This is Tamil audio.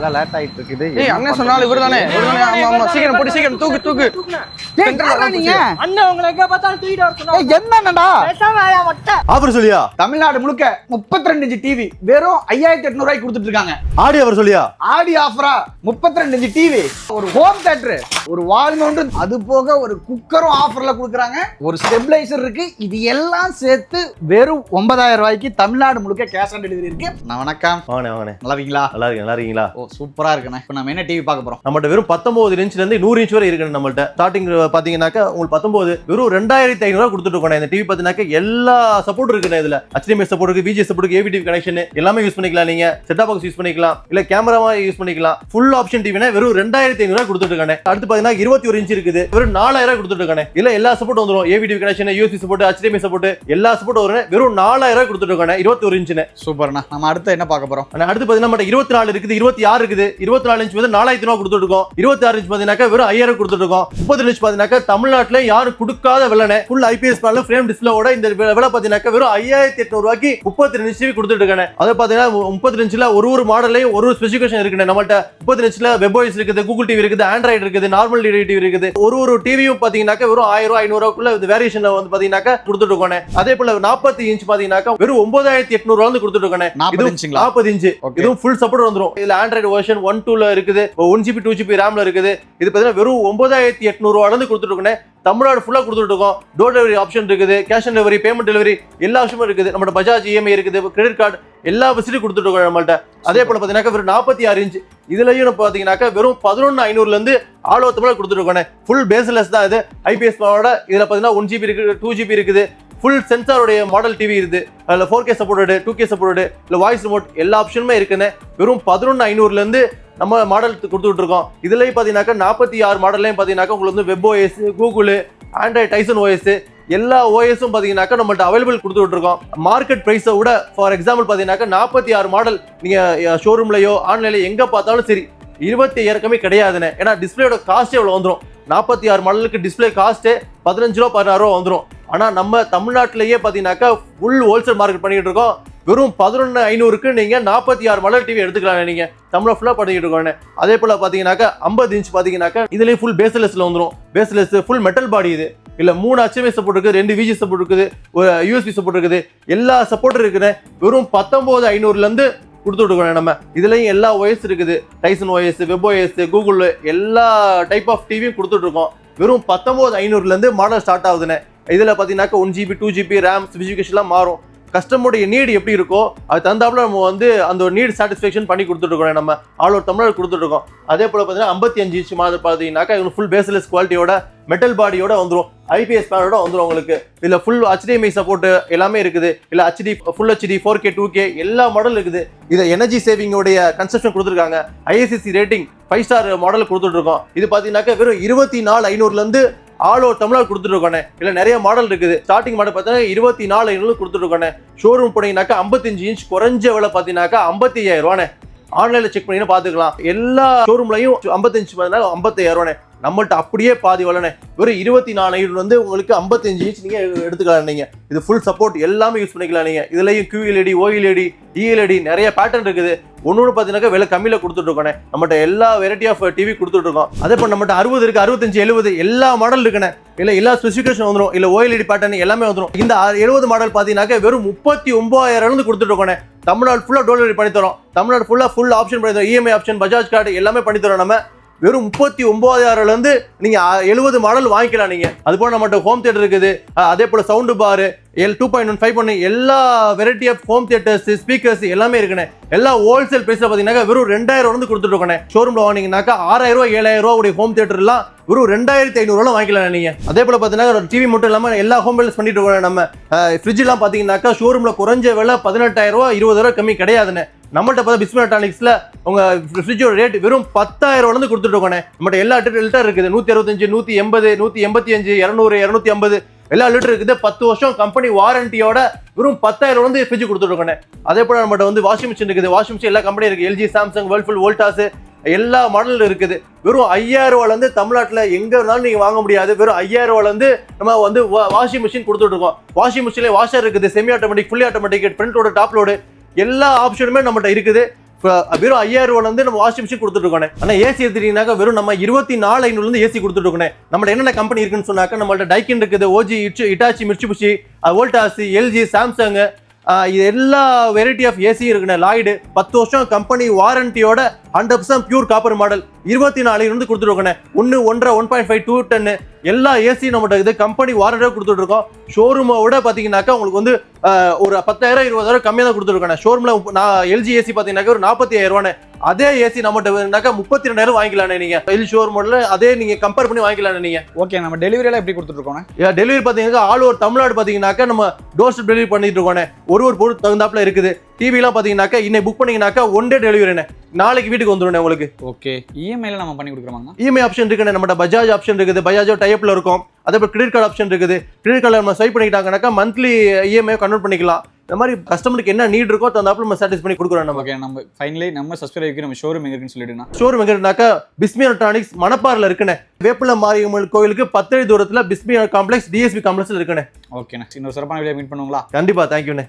எல்லாம் லேட் ஆயிட்டு இருக்குது. அண்ணன் சொன்னாலும் இவர் தானே ஆமா ஆமா. சீக்கிரம் போட்டு சீக்கிரம் தூக்கு தூக்கு. ஏய், யாரா நீங்க? அண்ணன் உங்களை எங்க பார்த்தாலும் தூக்கிட்டு வர சொன்னா ஏய், என்னடா பேசாம வாயா மொட்டை. ஆஃபர் சொல்லியா? தமிழ்நாடு முழுக்க 32 இன்ச்சு டிவி வெறும் ஐயாயிரத்தி எட்நூறு ரூபாய்க்கு கொடுத்துட்டு இருக்காங்க ஆடி ஆஃபர் சொல்லியா? ஆடி ஆஃபரா 32 இன்ச்சு டிவி ஒரு ஹோம் தியேட்டர் ஒரு வால் மவுண்ட் அது போக ஒரு குக்கரும் ஆஃபர்ல கொடுக்குறாங்க. ஒரு ஸ்டெபிளைசர் இருக்கு. இது எல்லாம் சேர்த்து வெறும் ஒன்பதாயிரம் ரூபாய்க்கு தமிழ்நாடு முழுக்க கேஷ் ஆன் டெலிவரி இருக்கு. நான் வணக்கம். வாங்கண்ணே வாங்கண்ணே. நல்லா இருக்கீங்களா? நல்லா இருக்கீங்களா? ஓ சூப்பரா இருக்குண்ணே. இப்போ நம்ம என்ன டிவி பார்க்க போறோம்? நம்மகிட்ட வெறும் பத்தொன்பது இன்ச்ல இருந்து நூறு இன்ச் வரை இருக்கு நம்மள்ட்ட. ஸ்டார்டிங் பாத்தீங்கன்னாக்கா உங்களுக்கு பத்தொன்பது வெறும் ரெண்டாயிரத்தி ஐநூறு கொடுத்துட்டு இருக்கோம். இந்த டிவி பாத்தீங்கன்னாக்கா எல்லா சப்போர்ட் இருக்குண்ணே இதுல. HDMI சப்போர்ட் இருக்கு விஜி சப்போர்ட் இருக்கு ஏவி கனெக்ஷன் எல்லாமே யூஸ் பண்ணிக்கலாம் நீங்க. செட் பாக்ஸ் யூஸ் பண்ணிக்கலாம். இல்ல கேமராவா யூஸ் பண்ணிக்கலாம். ஃபுல் ஆப்ஷன் டிவினா வெறும் ரெண்டாயிரத்தி ஐநூறு கொடுத்துட்டு இருக்கானே அடுத்து பாத்தீங்கன்னா இருபத்தி ஒரு இன்ச் இருக்குது. வெறும் நாலாயிரம் கொடுத்துட்டு இருக்கானே இல்ல எல்லா சப்போர்ட் வந்துரும். AV connection USB support HDMI support எல்லா சப்போர்ட் வரும் வெறும் நாலாயிரம் கொடுத்துட்டு இருக்கானே இருபத்தி ஒரு இன்ச்சுன்னு சூப்பர்ண்ணா. நம்ம அடுத்து என்ன பார்க்க போறோம்? அடுத்து பாத்தீங்கன்னா இருபத்தி நாலு இருக்குது இருபத்தி ஆறு இருக்குது. இருபத்தி நாலு இன்ச் வந்து நாலாயிரத்தி ரூபா கொடுத்துட்டு இருக்கோம். இருபத்தி ஆறு இன்ச் பாத்தீங்கன்னாக்கா வெறும் ஐயாயிரம் கொடுத்துட்டு இருக்கோம். முப்பது இன்ச் பாத்தீங்கன்னாக்கா தமிழ்நாட்டுல யாரும் கொடுக்காத விலைனே ஃபுல் ஐபிஎஸ் பேனல் ஃப்ரேம் டிஸ்பிளேவோட இந்த விலை பாத்தீங்கன்னாக்கா வெறும் ஐயாயிரத்தி எட்நூறு ரூபாய்க்கு முப்பத்தி ரெண்டு இன்ச் கொடுத்துட்டு இருக்கானே. அதை பாத்தீங்கன்னா முப்பத்தி இன்ச்ல ஒரு ஒரு மாடலையும் ஒரு ஒரு ஸ்பெசிஃபிகேஷன் இருக்குண்ணே நம்மள்ட்ட. முப்பது இன்ச்ல வெப்ஓஎஸ் இருக்குது கூகுள் டிவி இருக்குது ஆண்ட்ராய்டு இருக்குது நார்மல் டிவி இருக்குது. ஒரு ஒரு டிவியும் பாத்தீங்கன்னாக்கா வெறும் ஆயிரம் ரூபாய் ஐநூறு ரூபாய்க்குள்ள இந்த வேரியேஷன்ல வந்து பாத்தீங்கன்னாக்கா கொடுத்துட்டு இருக்கோம் அதே போல நாற்பத்தி இன்ச் பாத்தீங்கன்னாக்கா வெறும் ஒன்பதாயிரத்தி எட்நூறு ரூபா வந்து கொடுத்துட்டு இருக்கோம் 40 இன்ச்சுங்களா? நாற்பது இன்ச்சு. இதுவும் ஃபுல் சப்போர்ட் வந்துரும். இதுல ஆண்ட்ராய்டு வெர்ஷன் ஒன் டூல இருக்குது. ஒன் ஜிபி டூ ஜிபி ரேம்ல இருக்குது. இது பார்த்தீங்கன்னா வெறும் ஒன்பதாயிரத்தி எட்நூறு ரூபாயிலிருந்து கொடுத்துட்டு தமிழ்நாடு ஃபுல்லா கொடுத்துட்டு இருக்கோம் டோர் டெலிவரி ஆப்ஷன் இருக்குது cash on delivery payment delivery எல்லா ஆப்ஷனும் இருக்குது. நம்ம பஜாஜ் இஎம்ஐ இருக்குது கிரெடிட் கார்டு எல்லா ஃபெசிலிட்டி கொடுத்துட்டு இருக்கோம் நம்மள்ட்ட. அதே போல பார்த்தீங்கன்னா வெறும் நாற்பத்தி ஆறு இன்ச் இதுலயும் பாத்தீங்கன்னாக்கா வெறும் பதினொன்று ஐநூறுல இருந்து ஆல் தமிழ் கொடுத்துட்டு இருக்கோம் ஃபுல் பேஸ்லெஸ் தான் இது ஐபிஎஸ் மாவோட இதுல பாத்தீங்கன்னா ஒன் ஜிபி இருக்குது டூ ஜிபி இருக்குது. ஃபுல் சென்சாருடைய மாடல் டிவி இருக்குது. அதில் four K support two K support இல்லை வாய்ஸ் ரிமோட் எல்லா ஆப்ஷனுமே இருக்குன்னு வெறும் பதினொன்று ஐநூறுலேருந்து நம்ம மாடல் கொடுத்துட்டு இருக்கோம் இதுலேயும் பார்த்தீங்கன்னாக்கா நாற்பத்தி ஆறு மாடல்லையும் பார்த்தீங்கன்னாக்கா உங்களுக்கு வந்து web OS Google Android Tizen OS எல்லா ஓஎஸும் பார்த்தீங்கன்னாக்கா நம்மள்ட்ட அவைலபிள் கொடுத்துட்டு இருக்கோம் மார்க்கெட் ப்ரைஸை விட ஃபார் எக்ஸாம்பிள் பார்த்தீங்கன்னாக்கா நாற்பத்தி ஆறு மாடல் நீங்கள் ஷோரூம்லையோ ஆன்லைன்லையோ எங்கே பார்த்தாலும் சரி இருபத்தி ஐயாயிரக்கமே கிடையாதுண்ணே ஏன்னா டிஸ்பிளேயோட காஸ்ட் எவ்வளோ வந்துடும் நாற்பத்தி ஆறு மாடலுக்கு டிஸ்பிளே காஸ்ட்டு பதினஞ்சு ரூபா பதினாறு ரூபா வந்துடும் ஆனால் நம்ம தமிழ்நாட்டிலேயே பார்த்தீங்கன்னாக்கா ஃபுல் ஹோல்சேல் மார்க்கெட் பண்ணிக்கிட்டு இருக்கோம். வெறும் பதினொன்று ஐநூறுக்கு நீங்கள் நாற்பத்தி ஆறு மலர் டிவி எடுத்துக்கலாம் நீங்கள் தமிழை ஃபுல்லாக பண்ணிக்கிட்டு இருக்கோம் அதே போல் பார்த்தீங்கன்னாக்கா ஐம்பது இன்ச் பார்த்தீங்கன்னாக்கா இதுலேயும் ஃபுல் பேஸ்லெஸ்ஸில் வந்துடும் பேஸ்லெஸ் ஃபுல் மெட்டல் பாடி இது. இல்லை மூணு HDMI சப்போர்ட் இருக்குது ரெண்டு விஜி சப்போர்ட் இருக்குது ஒரு யூஎஸ்பி சப்போர்ட் இருக்குது. எல்லா சப்போர்ட்டும் இருக்குது வெறும் பத்தொம்போது ஐநூறுலேருந்து கொடுத்துட்டுருக்கோம் நம்ம. இதுலேயும் எல்லா OS இருக்குது. Tizen OS web OS Google எல்லா டைப் ஆஃப் டிவியும் கொடுத்துட்ருக்கோம் வெறும் பத்தொம்போது ஐநூறுலேருந்து மாடல் ஸ்டார்ட் ஆகுதுண்ணே இதில் பாத்தீங்கன்னாக்கா one GB two GB RAM ஸ்பெசிஃபிகேஷன்லாம் மாறும். கஸ்டமருடைய நீடு எப்படி இருக்கோ அது தந்தாப்புல நம்ம வந்து அந்த ஒரு நீட் சாட்டிஸ்ஃபேக்ஷன் பண்ணி கொடுத்துட்ருக்கோம் நம்ம ஆல் ஓவர் தமிழர் கொடுத்துட்ருக்கோம். அதே போல் பார்த்தீங்கன்னா ஐம்பத்தி அஞ்சு இன்ச் மாதிரி பார்த்தீங்கன்னாக்கா இவங்க ஃபுல் பேஸ்லெஸ் குவாலிட்டியோட மெட்டல் பாடியோட வந்துடும் ஐபிஎஸ் பேனோட வந்துடும் உங்களுக்கு. இதில் ஃபுல் ஹெச்டிஎம்ஐ சப்போர்ட் எல்லாமே இருக்குது. இல்லை HD full HD four K two K எல்லா மாடல் இருக்குது. இதை எனர்ஜி சேவிங்கோடைய கன்செப்ஷன் கொடுத்துருக்காங்க. ISCC rating five star model கொடுத்துட்ருக்கோம். இது பார்த்தீங்கன்னாக்கா வெறும் இருபத்தி நாலு ஐநூறுலேருந்து ஆல் ஓவர் தமிழ்நாடு கொடுத்துட்டு இருக்கோண்ணே நிறைய மாடல் இருக்குது. ஸ்டார்டிங் மாடல் பார்த்தீங்கன்னா இருபத்தி நாலு ஐநூறு கொடுத்துட்டு இருக்கோண்ணே ஷோரூம் போனீங்கன்னாக்கா ஐம்பத்தஞ்சு இன்ச் குறைஞ்ச விலை பார்த்தீங்கன்னாக்கா ஐம்பத்தி ஐயாயிரம் ரூபாண்ணே ஆன்லைனில் செக் பண்ணி பார்த்துக்கலாம். எல்லா ஷோரூம்லையும் ஐம்பத்தஞ்சு பார்த்தீங்கன்னா ஐம்பத்தாயிரம் ரூபாண்ணே நம்மள்ட்ட அப்படியே பாதி வளனே வெறும் இருபத்தி நாலு வந்து உங்களுக்கு ஐம்பத்தஞ்சு இன்ச் நீங்கள் எடுத்துக்கலாம் நீங்கள் இது ஃபுல் சப்போர்ட் எல்லாமே யூஸ் பண்ணிக்கலாம் நீங்கள் இதுலேயும் கியூஎல்இடி OLED டிஎல்இடி நிறைய பேட்டர்ன் இருக்குது. ஒன்று ஒன்று பார்த்தீங்கன்னா விலை கம்மியில் கொடுத்துட்ருக்கோண்ணே. நம்மகிட்ட எல்லா வெரைட்டி ஆஃப் டிவி கொடுத்துட்ருக்கோம். அதே போல் நம்மகிட்ட அறுபது இருக்குது அறுபத்தஞ்சு எழுபது எல்லா மாடல் இருக்குண்ணே. இல்லை எல்லா ஸ்பெசிஃபிகேஷன் வந்துடும் இல்லை ஓஎல்இடி பேட்டர்ன் எல்லாமே வந்துடும் இந்த எழுபது மாடல் பார்த்தீங்கன்னாக்க வெறும் முப்பத்தி ஒன்பதாயிரம் கொடுத்துட்ருக்கோண்ணே. கொடுத்துட்டு தமிழ்நாடு ஃபுல்லாக டோர் டெலிவரி பண்ணி தரோம். தமிழ்நாடு ஃபுல்லாக ஃபுல் ஆப்ஷன் பண்ணி தரோம். இஎம்ஐ ஆப்ஷன் பஜாஜ் கார்டு எல்லாமே பண்ணி தரோம் நம்ம. வெறும் முப்பத்தி ஒன்பதாயிரம்லேருந்து நீங்கள் எழுபது மாடல் வாங்கிக்கலாம் நீங்கள் அது போல் நம்மகிட்ட ஹோம் தியேட்டர் இருக்குது. அதே போல் sound bar L two point one five பண்ணி எல்லா variety of home theatres speakers எல்லாமே இருக்குண்ணே. எல்லா ஹோல்சேல் பிரைஸ்ல பார்த்தீங்கன்னா வெறும் ரெண்டாயிரம் வந்து கொடுத்துட்டு இருக்கோண்ணே ஷோரூம்ல ஆறாயிரம் ரூபா ஏழாயிரம் ரூபா உடைய ஹோம் தேட்டர்லாம் வெறும் ரெண்டாயிரத்தி ஐநூறுரூவா வாங்கிக்கலாம் நீங்கள் அதே போல் பார்த்தீங்கன்னா டிவி மட்டும் இல்லாமல் எல்லா ஹோம் பில்ஸ் பண்ணிட்டு இருக்கோம் நம்ம. ஃப்ரிட்ஜ்லாம் பார்த்தீங்கன்னாக்கா ஷோரூமில் குறைஞ்ச விலை பதினெட்டாயிரம் ரூபா இருபதாயிரம் கம்மி கிடையாதுண்ணே. நம்மள்ட்ட பார்த்தா பிஸ்மி எலக்ட்ரானிக்ஸில் உங்கள் ஃப்ரிட்ஜோட ரேட் வெறும் பத்தாயிரம் வந்து கொடுத்துட்ருக்கோண்ண நம்மகிட்ட எல்லா லிட்டர் இருக்குது. நூற்றி அறுபத்தஞ்சு நூற்றி எண்பது நூற்றி எண்பத்தி அஞ்சு இரநூறு இரநூத்தி ஐம்பது எல்லா லிட்டர் இருக்குது. பத்து வருஷம் கம்பெனி வாரண்டியோட வெறும் பத்தாயிரம் வந்து ஃப்ரிட்ஜ் கொடுத்துட்டு அதே போல் நம்மகிட்ட வந்து வாஷிங் மிஷின் இருக்குது. வாஷிங் மிஷின் எல்லா கம்பெனி இருக்குது. எல்ஜி சாம்சங் வேர்ல்ஃபுல் வோல்டாஸ் எல்லா மாடல் இருக்குது. வெறும் ஐயாயிரம் தமிழ்நாட்டில் எங்கே தமிழ்நாட்டுல இருந்தாலும் நீங்கள் வாங்க முடியாது. வெறும் ஐயாயிரம் ரூபாயில நம்ம வந்து வாஷிங் மிஷின் கொடுத்துட்ருக்கோம் வாஷிங் மிஷினில் வாஷர் இருக்குது. Semi automatic fully automatic front load top load எல்லா ஆப்ஷனுமே நம்மகிட்ட இருக்குது. வெறும் ஐயாயிரம் ரூபாய் வந்து நம்ம வாஷிங் மிஷின் கொடுத்துட்டு இருக்கோம் ஆனா ஏசி எடுத்துட்டீங்கன்னாக்கா வெறும் நம்ம இருபத்தி நாலு ஐநூறுல இருந்து ஏசி கொடுத்துட்டு இருக்கோம் என்னென்ன கம்பெனி இருக்குன்னு சொன்னாக்கா நம்மள்ட்ட டைக்கின் இருக்குது ஓஜி இச்சு Hitachi Mitsubishi Voltas LG Samsung இது எல்லா வெரைட்டி ஆஃப் ஏசி இருக்குண்ணே லாய்டு பத்து வருஷம் company வாரண்டியோட hundred percent pure copper model இருபத்தி நாலு இருந்து கொடுத்துருக்கோண்ணே ஒன்று ஒன்றரை ஒன் பாயிண்ட் ஃபைவ் டூ டென்னு எல்லா ஏசி நம்மகிட்ட இது கம்பெனி வாரண்டியோட கொடுத்துட்டு இருக்கோம் ஷோரூமை விட பார்த்தீங்கன்னாக்கா உங்களுக்கு வந்து ஒரு பத்தாயிரம் இருபதாயிரம் கம்மியாக தான் கொடுத்துருக்கேன் ஷோரூமில் நான் எல்ஜி ஏசி பார்த்தீங்கன்னாக்கா ஒரு நாற்பத்தி ரூபாண்ணே அதே ஏசி நம்மகிட்ட வேணுனாக்கா முப்பத்தி ரெண்டாயிரம் வாங்கிக்கலாண்ணே நீங்கள் எல் ஷோரூமில் அதே நீங்கள் கம்பேர் பண்ணி வாங்கிக்கலாண்ணே நீங்கள் ஓகே நம்ம டெலிவரி எல்லாம் எப்படி கொடுத்துட்டு இருக்கோம் டெலிவரி பார்த்தீங்கன்னா ஆல் ஓவர் தமிழ்நாடு பார்த்தீங்கன்னாக்கா நம்ம டோர் டெலிவரி பண்ணிட்டு இருக்கோம் ஒரு ஒரு பொருள் தகுந்தாப்புல இருக்குது. டிவிலாம் பார்த்தீங்கன்னாக்கா இன்னைக்கு புக் பண்ணீங்கன்னாக்கா ஒன் டே டெலிவரிண்ணே நாளைக்கு வீட்டுக்கு வந்துடும் உங்களுக்கு. ஓகே இஎம்ஐல நம்ம பண்ணி கொடுக்குறோமா இஎம்ஐ ஆப்ஷன் இருக்குண்ணே நம்மகிட்ட பஜாஜ் ஆப்ஷன் இருக்குது பஜாஜோ டைப்ல இருக்கும். அதே போல் கிரெடிட் கார்டு ஆப்ஷன் இருக்குது. கிரெடிட் கார்டில் நம்ம ஸ்வைப் பண்ணிக்கிட்டாங்கனாக்கா மந்த்லி இஎம்ஐ கன்வெர்ட் பண்ணிக்கலாம். இந்த மாதிரி கஸ்டமருக்கு என்ன நீட் இருக்கோ தகுந்தாப்புல நம்ம சாட்டிஸ் பண்ணி கொடுக்குறோம் நம்ம. ஓகே நம்ம ஃபைனலி நம்ம சப்ஸ்கிரைபருக்கு நம்ம ஷோரூம் எங்க இருக்குன்னு ஷோரூம் எங்க இருந்தாக்கா பிஸ்மி எலக்ட்ரானிக்ஸ் மணப்பாறையில் இருக்குண்ணே வேப்பில மாரியம்மன் கோயிலுக்கு பத்தடி தூரத்தில் பிஸ்மி காம்ப்ளெக்ஸ் டிஎஸ்பி காம்ப்ளெக்ஸில் இருக்குண்ணே ஓகேண்ணா இன்னொரு சிறப்பான வீடியோ மீட் பண்ணுங்களா கண்டிப்பா தேங்க்யூண்ணே